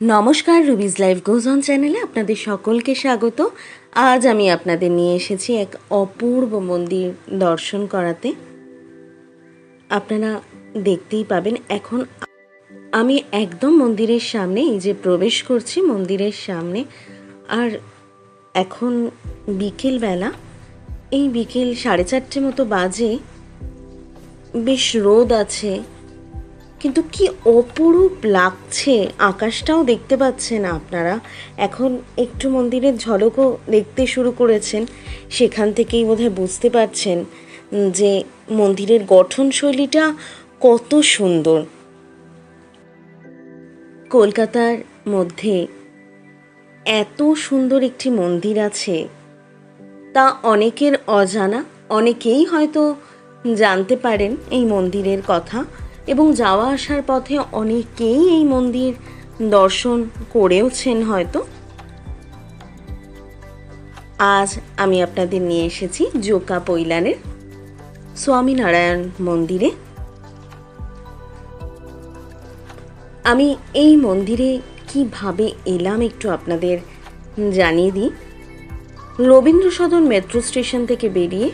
নমস্কার Ruby's live goes on চ্যানেলে আপনাদের সকলকে স্বাগত। আজ আমি আপনাদের নিয়ে এসেছি এক অপূর্ব মন্দির দর্শন করাতে। আপনারা দেখতেই পাবেন, এখন আমি একদম মন্দিরের সামনে, এই যে প্রবেশ করছি মন্দিরের সামনে, আর এখন বিকেলবেলা, এই বিকেল সাড়ে চারটে মতো বাজে, বেশ রোদ আছে কিন্তু কি অপরূপ লাগছে? আকাশটাও দেখতে পাচ্ছেন আপনারা। এখন একটু মন্দিরের ঝলকও দেখতে শুরু করেছেন। সেখান থেকেই বোধহয় বুঝতে পারছেন যে মন্দিরের গঠনশৈলীটা কত সুন্দর। কলকাতার মধ্যে এত সুন্দর একটি মন্দির আছে, তা অনেকের অজানা, অনেকেই হয়তো জানতে পারেন এই মন্দিরের কথা। এবং যাওয়া আসার পথে অনেকেই এই মন্দির দর্শন করেওছেন হয়তো। আজ আমি আপনাদের নিয়ে এসেছি জোকা পৈলানের স্বামীনারায়ণ মন্দিরে। আমি এই মন্দিরে কীভাবে এলাম একটু আপনাদের জানিয়ে দিই। রবীন্দ্র সদন মেট্রো স্টেশন থেকে বেরিয়ে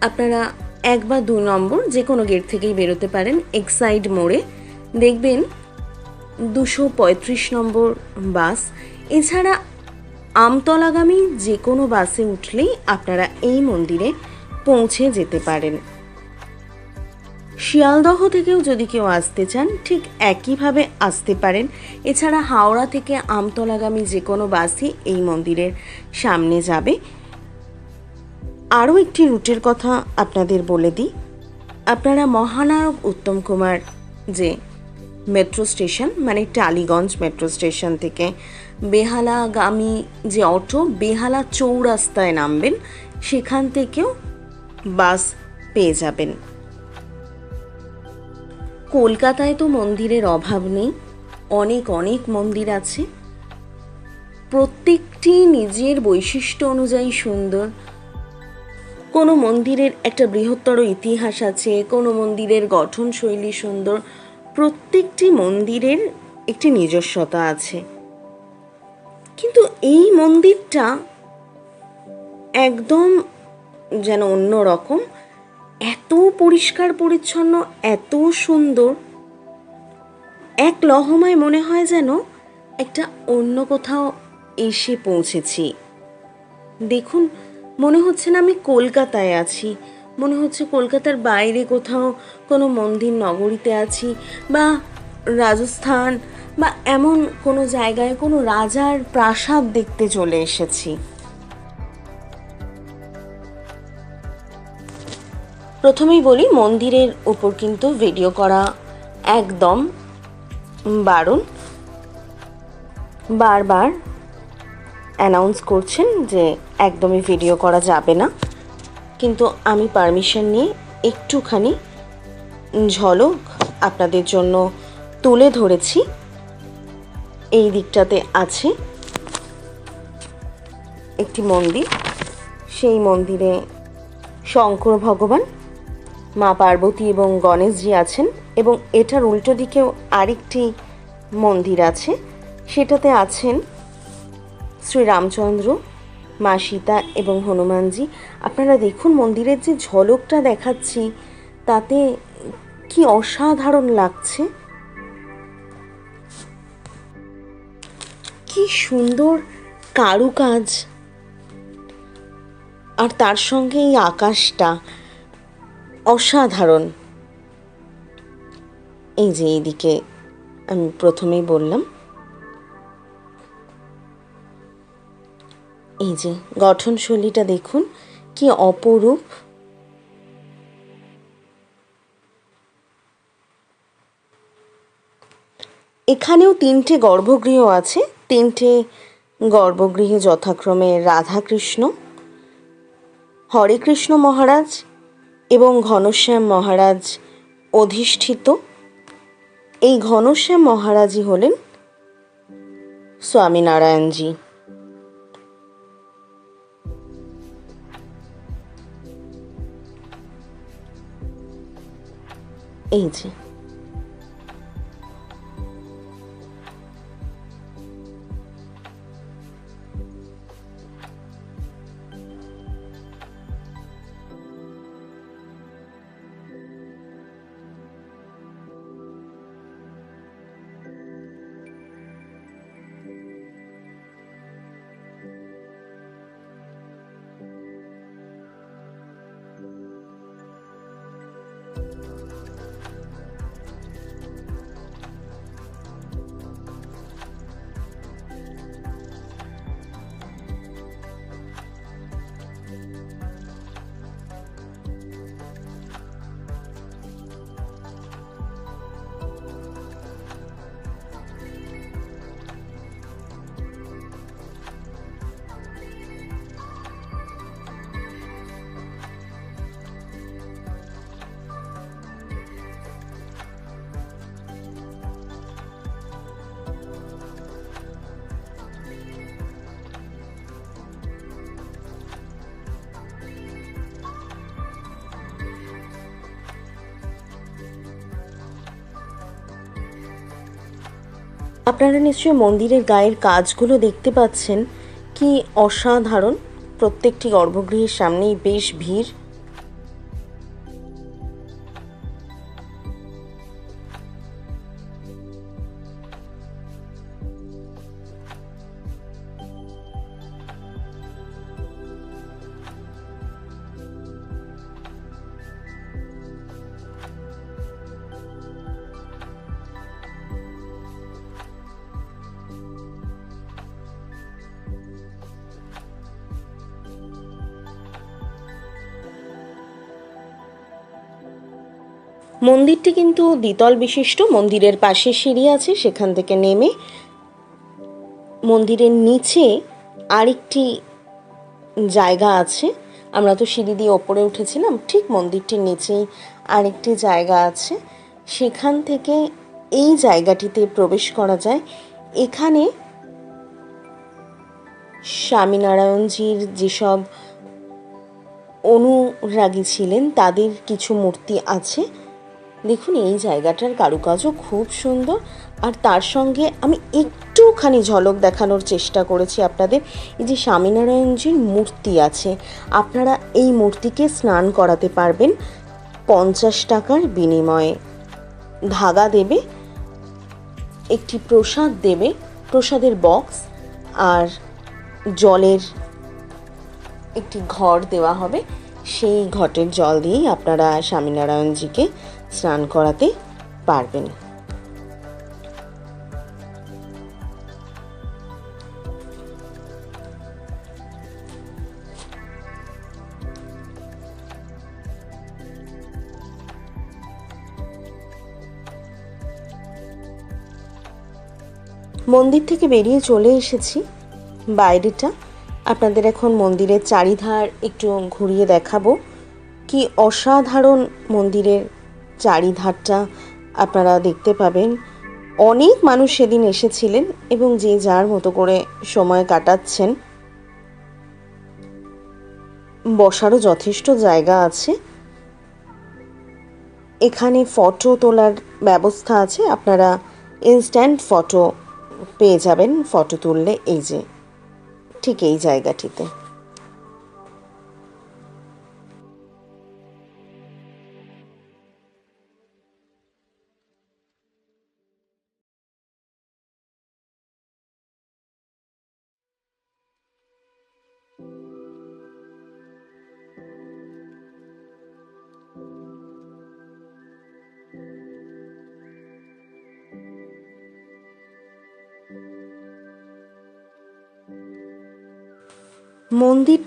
আপনারা এক বা দু নম্বর যে কোনো গেট থেকেই বেরোতে পারেন এক্সাইড মোড়ে। দেখবেন দুশো পঁয়ত্রিশ নম্বর বাস। এছাড়া আমতলাগামী যে কোনো বাসে উঠলেই আপনারা এই মন্দিরে পৌঁছে যেতে পারেন। শিয়ালদহ থেকেও যদি কেউ আসতে চান, ঠিক একইভাবে আসতে পারেন। এছাড়া হাওড়া থেকে আমতলাগামী যে কোনো বাসই এই মন্দিরের সামনে যাবে। আরও একটি রুটের কথা আপনাদের বলে দিই। আপনারা মহানায়ক উত্তম কুমার, যে মেট্রো স্টেশন মানে টালিগঞ্জ মেট্রো স্টেশন থেকে বেহালাগামী যে অটো, বেহালা চৌরাস্তায় নামবেন, সেখান থেকেও বাস পেয়ে যাবেন। কলকাতায় তো মন্দিরের অভাব নেই, অনেক অনেক মন্দির আছে। প্রত্যেকটি নিজের বৈশিষ্ট্য অনুযায়ী সুন্দর কোনো মন্দিরের একটা বৃহত্তর ইতিহাস আছে, কোনো মন্দিরের গঠনশৈলী সুন্দর, প্রত্যেকটি মন্দিরের একটি নিজস্বতা আছে। কিন্তু এই মন্দিরটা একদম যেন অন্য রকম, এত পরিষ্কার পরিচ্ছন্ন, এত সুন্দর, এক লহমায় মনে হয় যেন একটা অন্য কোথাও এসে পৌঁছেছি। দেখুন মনে হচ্ছে না আমি কলকাতায় আছি। মনে হচ্ছে কলকাতার বাইরে কোথাও কোনো মন্দির নগরীতে আছি বা রাজস্থান বা এমন কোনো জায়গায় কোনো রাজার প্রাসাদ দেখতে চলে এসেছি। প্রথমেই বলি, মন্দিরের উপর কিন্তু ভিডিও করা একদম বারণ। বারবার অ্যানাউন্স করছেন যে একদমই ভিডিও করা যাবে না। কিন্তু আমি পারমিশন নিয়ে একটুখানি ঝলক আপনাদের জন্য তুলে ধরেছি। এই দিকটাতে আছে একটি মন্দির। সেই মন্দিরে শঙ্কর ভগবান, মা পার্বতী এবং গণেশজি আছেন এবং এটার উল্টো দিকেও আরেকটি মন্দির আছে। সেটাতে আছেন শ্রী রামচন্দ্র, মা সীতা এবং হনুমানজি, আপনারা দেখুন মন্দিরের যে ঝলকটা দেখাচ্ছি, তাতে কি অসাধারণ লাগছে। কি সুন্দর কারুকাজ। আর তার সঙ্গে এই আকাশটা অসাধারণ। এই যে এইদিকে আমি প্রথমেই বললাম এই যে, গঠনশৈলীটা দেখুন, কি অপরূপ। এখানেও তিনটে গর্ভগৃহ আছে, তিনটে গর্ভগৃহে যথাক্রমে রাধাকৃষ্ণ, হরে কৃষ্ণ মহারাজ এবং ঘনশ্যাম মহারাজ অধিষ্ঠিত। এই ঘনশ্যাম মহারাজই হলেন স্বামীনারায়ণজি। এই আপনারা নিশ্চয়ই মন্দিরের গায়ের কাজগুলো দেখতে পাচ্ছেন। কি অসাধারণ। প্রত্যেকটি গর্ভগৃহের সামনেই বেশ ভিড়। মন্দিরটি কিন্তু দ্বিতল বিশিষ্ট, মন্দিরের পাশে সিঁড়ি আছে, সেখান থেকে নেমে মন্দিরের নিচে আরেকটি জায়গা আছে। আমরা তো সিঁড়ি দিয়ে ওপরে উঠেছিলাম, ঠিক মন্দিরটির নিচেই আরেকটি জায়গা আছে। সেখান থেকে এই জায়গাটিতে প্রবেশ করা যায়। এখানে স্বামীনারায়ণজির যেসব অনুরাগী ছিলেন, তাদের কিছু মূর্তি আছে। দেখুন, এই জায়গাটার কারুকাজও খুব সুন্দর। আর তার সঙ্গে আমি একটুখানি ঝলক দেখানোর চেষ্টা করেছি আপনাদের। এই যে স্বামীনারায়ণজির মূর্তি আছে, আপনারা এই মূর্তিকে স্নান করাতে পারবেন পঞ্চাশ টাকার বিনিময়ে। ধাগা দেবে, একটি প্রসাদ দেবে, প্রসাদের বক্স আর জলের একটি ঘর দেওয়া হবে। সেই ঘটের জল দিয়েই আপনারা স্বামীনারায়ণজিকে স্নান করাতে পারবেন। মন্দির থেকে বেরিয়ে চলে এসেছি। বাইরেটা আপনাদের এখন মন্দিরের চারিধার একটু ঘুরিয়ে দেখাবো। কি অসাধারণ মন্দিরের চারিধারটা আপনারা দেখতে পাবেন। অনেক মানুষ সেদিন এসেছিলেন এবং যে যার মতো করে সময় কাটাচ্ছেন। বসারও যথেষ্ট জায়গা আছে। এখানে ফটো তোলার ব্যবস্থা আছে। আপনারা ইনস্ট্যান্ট ফটো পেয়ে যাবেন। ফটো তুললে এই যে, ঠিক এই জায়গাটিতে।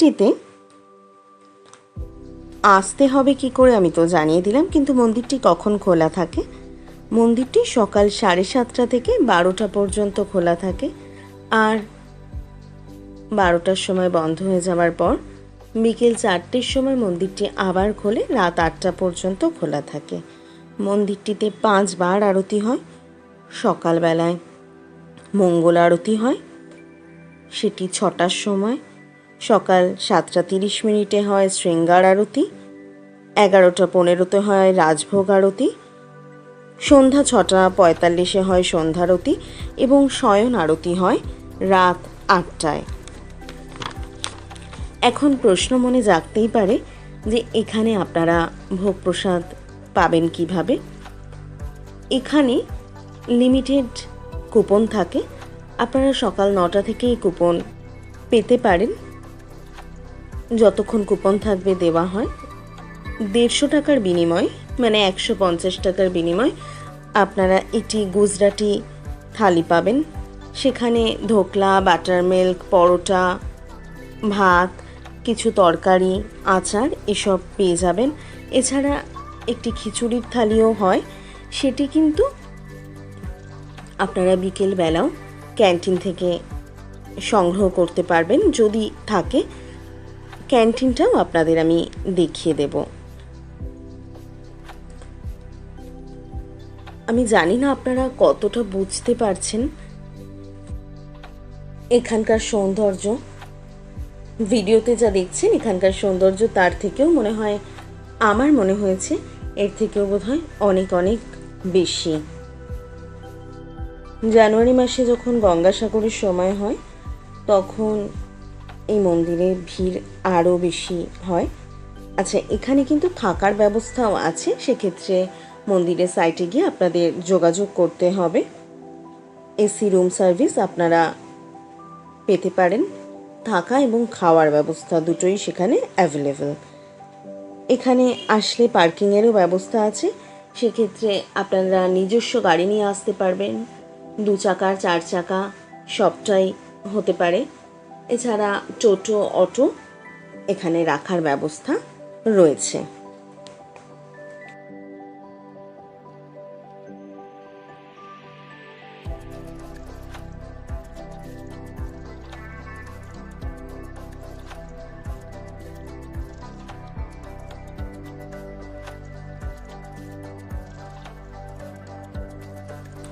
মন্দিরটিতে আসতে হবে কি করে আমি তো জানিয়ে দিলাম, কিন্তু মন্দিরটি কখন খোলা থাকে? মন্দিরটি সকাল সাড়ে সাতটা থেকে বারোটা পর্যন্ত খোলা থাকে, আর বারোটার সময় বন্ধ হয়ে যাওয়ার পর বিকেল চারটের সময় মন্দিরটি আবার খোলে, রাত আটটা পর্যন্ত খোলা থাকে। মন্দিরটিতে পাঁচবার আরতি হয়, সকালবেলায় মঙ্গল আরতি হয়, সেটি ছটার সময়। সকাল সাতটা তিরিশ মিনিটে হয় শৃঙ্গার আরতি, এগারোটা পনেরোতে হয় রাজভোগ আরতি, সন্ধ্যা ছটা পঁয়তাল্লিশে হয় সন্ধ্যারতি এবং শয়ন আরতি হয় রাত আটটায়। এখন প্রশ্ন মনে জাগতেই পারে যে এখানে আপনারা ভোগ প্রসাদ পাবেন কীভাবে? এখানে লিমিটেড কুপন থাকে। আপনারা সকাল নটা থেকেই কুপন পেতে পারেন। যতক্ষণ কুপন থাকবে দেওয়া হয়। দেড়শো টাকার বিনিময় মানে একশো পঞ্চাশ টাকার বিনিময়, আপনারা একটি গুজরাটি থালি পাবেন। সেখানে ধোকলা বাটার মিল্ক পরোটা, ভাত, কিছু তরকারি, আচার এসব পেয়ে যাবেন। এছাড়া একটি খিচুড়ির থালিও হয়। সেটি কিন্তু আপনারা বিকেলবেলাও ক্যান্টিন থেকে সংগ্রহ করতে পারবেন, যদি থাকে। ক্যান্টিনটাও আপনাদের আমি দেখিয়ে দেব। আমি জানি না আপনারা কতটা বুঝতে পারছেন। এখানকার সৌন্দর্য। ভিডিওতে যা দেখছেন, এখানকার সৌন্দর্য, তার থেকেও মনে হয়, আমার মনে হয়েছে, এর থেকেও বোধ হয় অনেক অনেক বেশি। জানুয়ারি মাসে যখন গঙ্গাসাগরের সময় হয়, তখন এই মন্দিরে ভিড় আরও বেশি হয়। আচ্ছা এখানে কিন্তু থাকার ব্যবস্থাও আছে, সেক্ষেত্রে মন্দিরের সাইটে গিয়ে আপনাদের যোগাযোগ করতে হবে। এসি রুম সার্ভিস আপনারা পেতে পারেন। থাকা এবং খাওয়ার ব্যবস্থা দুটোই সেখানে অ্যাভেলেবেল এখানে আসলে পার্কিংয়েরও ব্যবস্থা আছে, সেক্ষেত্রে আপনারা নিজস্ব গাড়ি নিয়ে আসতে পারবেন। দু চাকা চার চাকা সবটাই হতে পারে। এছাড়া টোটো অটো এখানে রাখার ব্যবস্থা রয়েছে।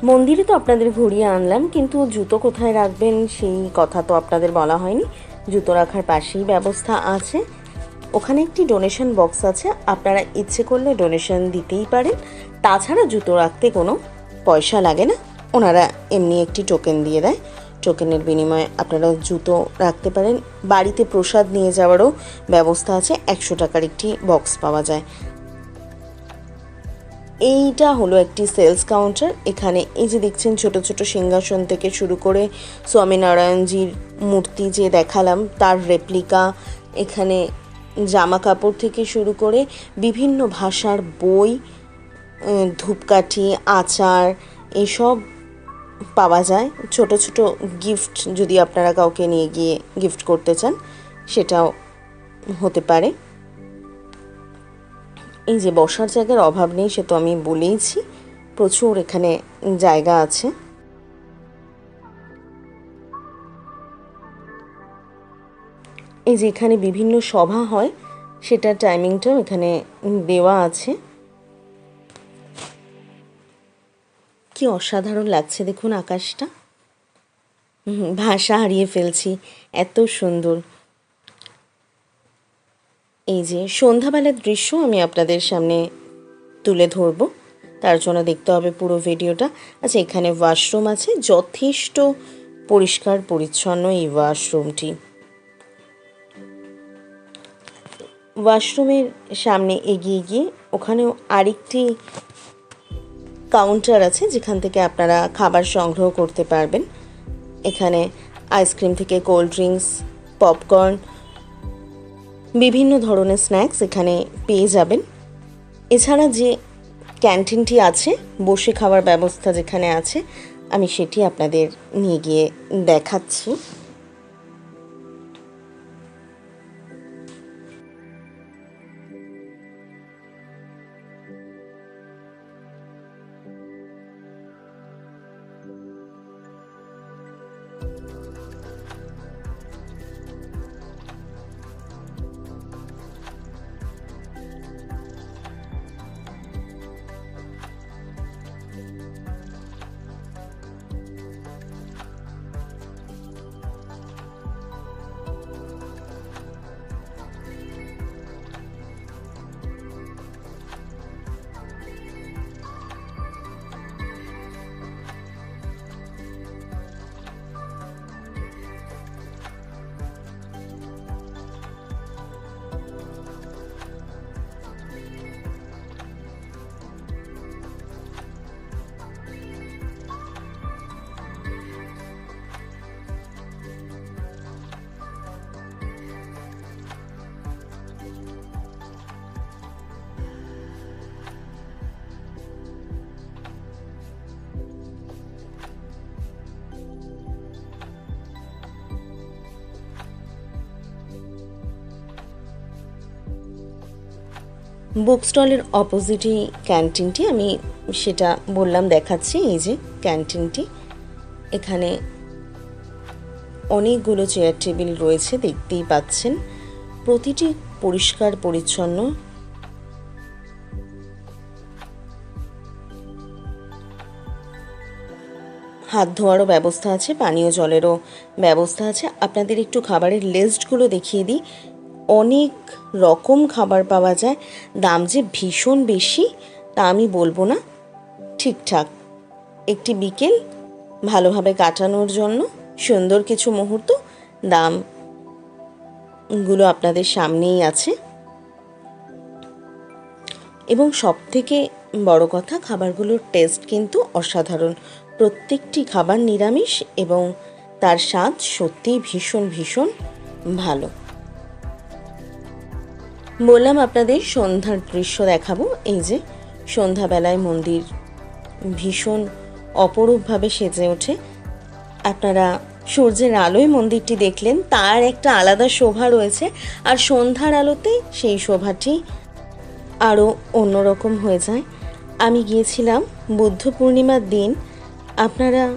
মন্দিরে তো আপনাদের ঘুরিয়ে আনলাম, কিন্তু জুতো কোথায় রাখবেন সেই কথা তো আপনাদের বলা হয়নি। জুতো রাখার পাশেই ব্যবস্থা আছে। ওখানে একটি ডোনেশন বক্স আছে, আপনারা ইচ্ছে করলে ডোনেশন দিতেই পারেন। তাছাড়া জুতো রাখতে কোনো পয়সা লাগে না, ওনারা এমনি একটি টোকেন দিয়ে দেয়। টোকেনের বিনিময়ে আপনারা জুতো রাখতে পারেন। বাড়িতে প্রসাদ নিয়ে যাওয়ারও ব্যবস্থা আছে, একশো টাকার একটি বক্স পাওয়া যায়। এইটা হলো একটি সেলস কাউন্টার এখানে এই যে দেখছেন ছোট ছোট সিংহাসন থেকে শুরু করে স্বামীনারায়ণজির মূর্তি যে দেখালাম, তার রেপ্লিকা এখানে জামা কাপড় থেকে শুরু করে বিভিন্ন ভাষার বই ধূপকাঠি, আচার, এসব পাওয়া যায়। ছোট ছোট গিফট যদি আপনারা কাউকে নিয়ে গিয়ে গিফট করতে চান, সেটাও হতে পারে। এই যে বসার জায়গার অভাব নেই, সে তো আমি বলেইছি। প্রচুর এখানে জায়গা আছে। এই যে এখানে বিভিন্ন সভা হয়, সেটার টাইমিংটাও এখানে দেওয়া আছে। কি অসাধারণ লাগছে দেখুন আকাশটা। ভাষা হারিয়ে ফেলছি, এত সুন্দর। এই যে সন্ধ্যাবেলার দৃশ্য আমি আপনাদের সামনে তুলে ধরবো। তার জন্য দেখতে হবে পুরো ভিডিওটা। আচ্ছা এখানে ওয়াশরুম আছে। যথেষ্ট পরিষ্কার, পরিচ্ছন্ন এই ওয়াশরুমটি। ওয়াশরুমের সামনে এগিয়ে গিয়ে ওখানেও আরেকটি কাউন্টার আছে, যেখান থেকে আপনারা খাবার সংগ্রহ করতে পারবেন। এখানে আইসক্রিম থেকে কোল্ড ড্রিঙ্কস, পপকর্ন বিভিন্ন ধরনের স্ন্যাক্স এখানে পেয়ে যাবেন। এছাড়া যে ক্যান্টিনটি আছে, বসে খাওয়ার ব্যবস্থা যেখানে আছে, আমি সেটি আপনাদের নিয়ে গিয়ে দেখাচ্ছি। বুক স্টলের অপোজিটই ক্যান্টিনটি, আমি সেটা বললাম, দেখাচ্ছি, এই যে ক্যান্টিনটি। এখানে অনেকগুলো চেয়ার টেবিল রয়েছে, দেখতেই পাচ্ছেন। প্রতিটি পরিষ্কার, পরিচ্ছন্ন। হাত ধোয়ারও ব্যবস্থা আছে, পানীয় জলেরও ব্যবস্থা আছে। আপনাদের একটু খাবারের লিস্টগুলো দেখিয়ে দিই। অনেক রকম খাবার পাওয়া যায়। দাম যে ভীষণ বেশি, তা আমি বলব না। ঠিকঠাক। একটি বিকেল ভালোভাবে কাটানোর জন্য সুন্দর কিছু মুহূর্ত, দামগুলো আপনাদের সামনেই আছে। এবং সব থেকে বড় কথা, খাবারগুলোর টেস্ট কিন্তু অসাধারণ। প্রত্যেকটি খাবার নিরামিষ এবং তার স্বাদ সত্যিই ভীষণ ভীষণ ভালো। বললাম আপনাদের সন্ধ্যার দৃশ্য দেখাবো। এই যে, সন্ধ্যাবেলায় মন্দির ভীষণ অপরূপভাবে সেজে ওঠে। আপনারা সূর্যের আলোয় মন্দিরটি দেখলেন, তার একটা আলাদা শোভা রয়েছে আর সন্ধ্যার আলোতে সেই শোভাটি আরও অন্যরকম হয়ে যায়। আমি গিয়েছিলাম বুদ্ধ পূর্ণিমার দিন। আপনারা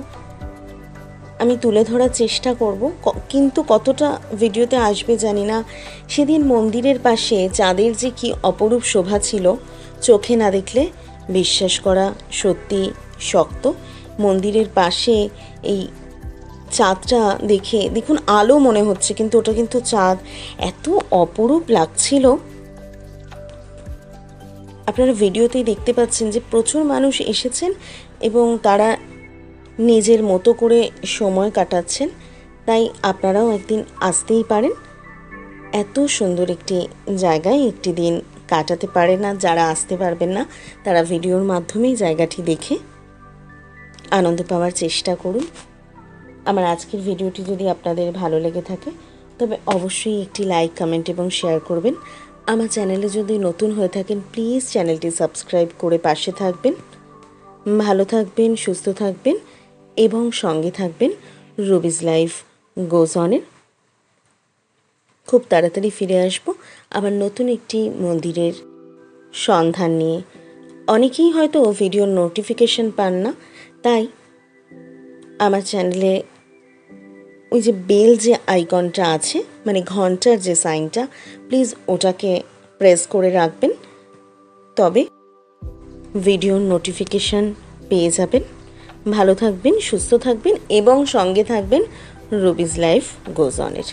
আমি তুলে ধরার চেষ্টা করব। কিন্তু কতটা ভিডিওতে আসবে জানি না। সেদিন মন্দিরের পাশে চাঁদের যে কি অপরূপ শোভা ছিল, চোখে না দেখলে বিশ্বাস করা সত্যি শক্ত। মন্দিরের পাশে এই চাঁদটা দেখে, দেখুন আলো মনে হচ্ছে, কিন্তু ওটা কিন্তু চাঁদ। এত অপরূপ লাগছিল। আপনারা ভিডিওতেই দেখতে পাচ্ছেন যে প্রচুর মানুষ এসেছেন এবং তারা নিজের মতো করে সময় কাটাচ্ছেন, তাই আপনারাও একদিন আসতেই পারেন। এত সুন্দর একটি জায়গায় একটি দিন কাটাতে পারে না, যারা আসতে পারবেন না, তারা ভিডিওর মাধ্যমেই জায়গাটি দেখে আনন্দ পাওয়ার চেষ্টা করুন। আমার আজকের ভিডিওটি যদি আপনাদের ভালো লেগে থাকে, তবে অবশ্যই একটি লাইক, কমেন্ট এবং শেয়ার করবেন। আমার চ্যানেলে যদি নতুন হয়ে থাকেন, প্লিজ চ্যানেলটি সাবস্ক্রাইব করে পাশে থাকবেন। ভালো থাকবেন, সুস্থ থাকবেন। এবং সঙ্গে থাকবেন রুবিজ লাইফ গোজ অনের খুব তাড়াতাড়ি ফিরে আসব আবার নতুন একটি মন্দিরের সন্ধান নিয়ে। অনেকেই হয়তো ভিডিওর নোটিফিকেশন পান না, তাই আমার চ্যানেলে ওই যে বেল যে আইকনটা আছে মানে ঘণ্টার যে সাইনটা, প্লিজ ওটাকে প্রেস করে রাখবেন। তবে ভিডিওর নোটিফিকেশন পেয়ে যাবেন। ভালো থাকবেন সুস্থ থাকবেন এবং সঙ্গে থাকবেন রুবিজ লাইফ গোজ অনের